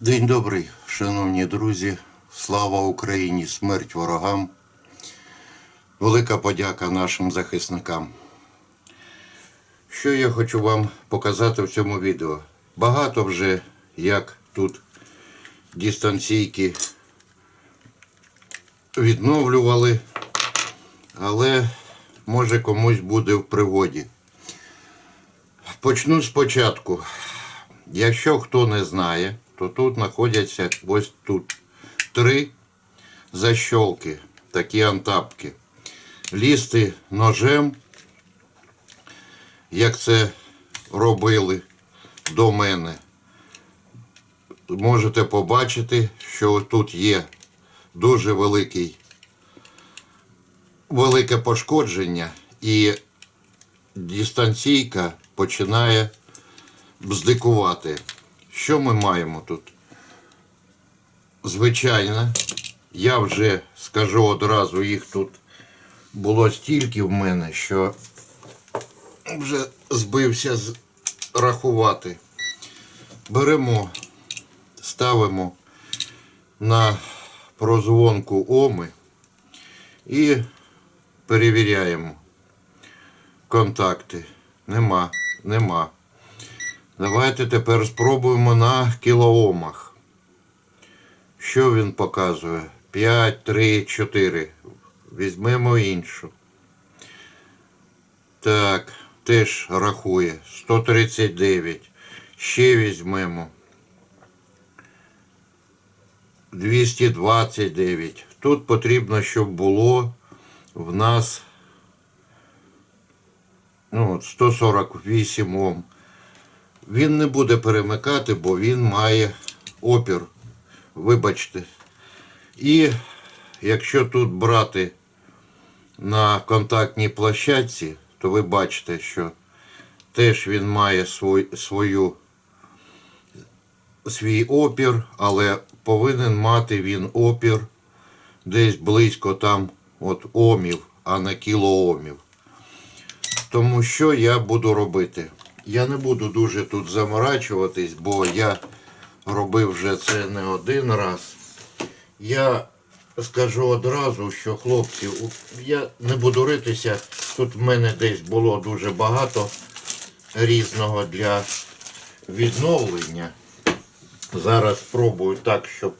День добрий, шановні друзі. Слава Україні! Смерть ворогам. Велика подяка нашим захисникам. Що я хочу вам показати в цьому відео? Багато вже як тут дистанційки відновлювали, але може комусь буде в пригоді. Почну спочатку. Якщо хто не знає, то тут знаходяться ось тут три защолки, такі антапки. Лізти ножем, як це робили до мене, можете побачити, що тут є дуже великий, велике пошкодження і дистанційка починає бздикувати. Що ми маємо тут? Звичайно, я вже скажу одразу, їх тут було стільки в мене, що вже збився з- рахувати. Беремо, ставимо на прозвонку оми і перевіряємо контакти. Нема, нема. Давайте тепер спробуємо на кілоомах. Що він показує? 5, 3, 4. Візьмемо іншу. Так, теж рахує. 139. Ще візьмемо. 229. Тут потрібно, щоб було в нас ну, 148 Ом. Він не буде перемикати, бо він має опір. Вибачте. І якщо тут брати на контактній площадці, то ви бачите, що теж він має свой, свою, свій опір, але повинен мати він опір десь близько там от омів, а не кілоомів. Тому що я буду робити? Я не буду дуже тут заморачуватись, бо я робив вже це не один раз. Я скажу одразу, що хлопці, я не буду ритися. Тут в мене десь було дуже багато різного для відновлення. Зараз спробую так, щоб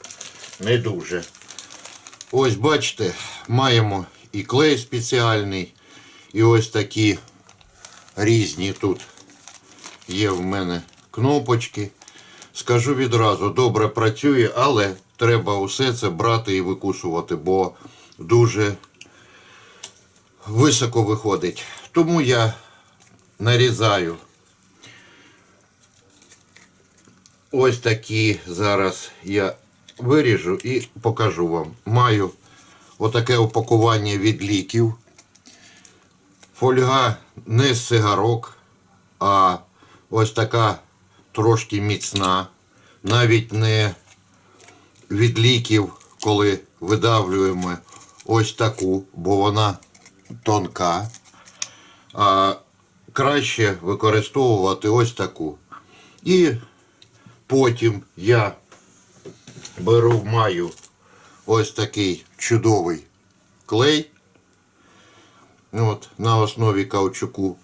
не дуже. Ось бачите, маємо і клей спеціальний, і ось такі різні тут є в мене кнопочки. Скажу відразу, добре працює, але треба усе це брати і викусувати, бо дуже високо виходить. Тому я нарізаю ось такі зараз я виріжу і покажу вам. Маю отаке упакування від ліків. Фольга не з цигарок, а ось така трошки міцна. Навіть не від ліків, коли видавлюємо ось таку, бо вона тонка. А краще використовувати ось таку. І потім я беру, маю ось такий чудовий клей. От, на основі каучуку.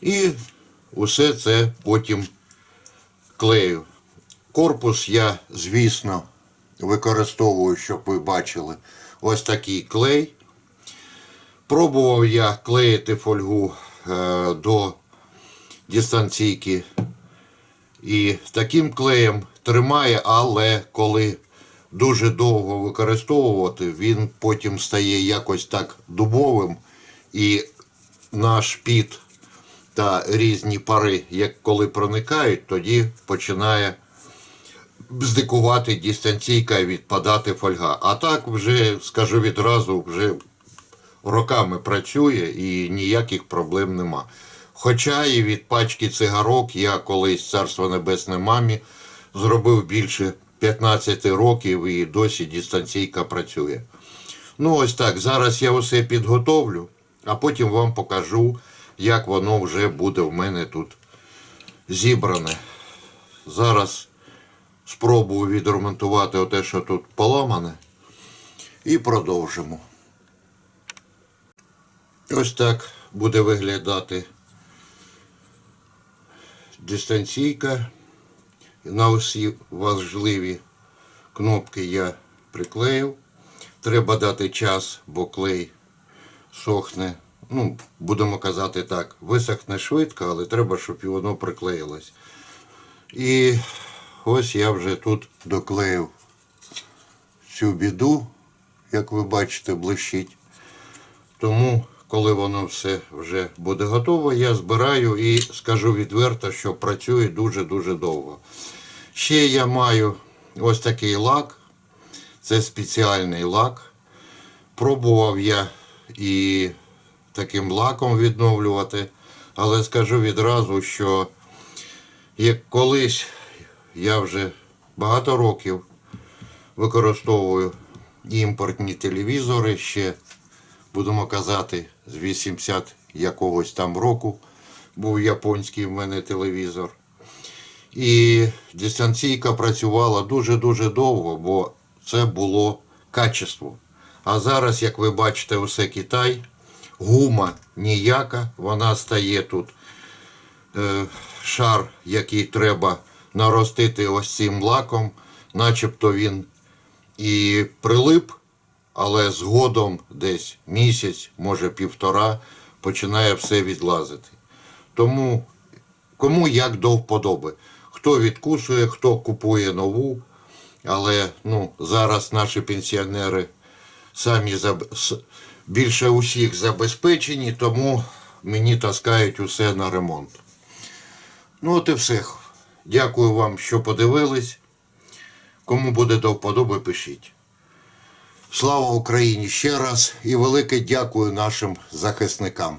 І усе це потім клею. Корпус я, звісно, використовую, щоб ви бачили, ось такий клей. Пробував я клеїти фольгу е, до дистанційки. І таким клеєм тримає, але коли дуже довго використовувати, він потім стає якось так дубовим. І наш піт та різні пари, як коли проникають, тоді починає бздикувати дистанційка і відпадати фольга. А так вже, скажу відразу, вже роками працює і ніяких проблем нема. Хоча і від пачки цигарок я колись царство небесне мамі зробив більше 15 років і досі дистанційка працює. Ну ось так. Зараз я усе підготовлю, а потім вам покажу, як воно вже буде в мене тут зібране. Зараз спробую відремонтувати оте, що тут поламане. І продовжимо. Ось так буде виглядати дистанційка. На усі важливі кнопки я приклеїв. Треба дати час, бо клей сохне. Ну, будемо казати так, висохне швидко, але треба, щоб і воно приклеїлось. І ось я вже тут доклеїв цю біду, як ви бачите, блищить. Тому, коли воно все вже буде готово, я збираю і скажу відверто, що працює дуже-дуже довго. Ще я маю ось такий лак. Це спеціальний лак. Пробував я і таким лаком відновлювати, але скажу відразу, що як колись я вже багато років використовую імпортні телевізори ще, будемо казати, з 80 якогось там року був японський в мене телевізор. І дистанційка працювала дуже-дуже довго, бо це було качество. А зараз, як ви бачите, усе Китай, гума ніяка, вона стає тут е, шар, який треба наростити ось цим лаком, начебто він і прилип, але згодом десь місяць, може півтора, починає все відлазити. Тому кому як до вподоби. Хто відкусує, хто купує нову. Але ну, зараз наші пенсіонери самі заб... більше усіх забезпечені, тому мені таскають усе на ремонт. Ну, от і все. Дякую вам, що подивились. Кому буде до вподоби, пишіть. Слава Україні ще раз і велике дякую нашим захисникам.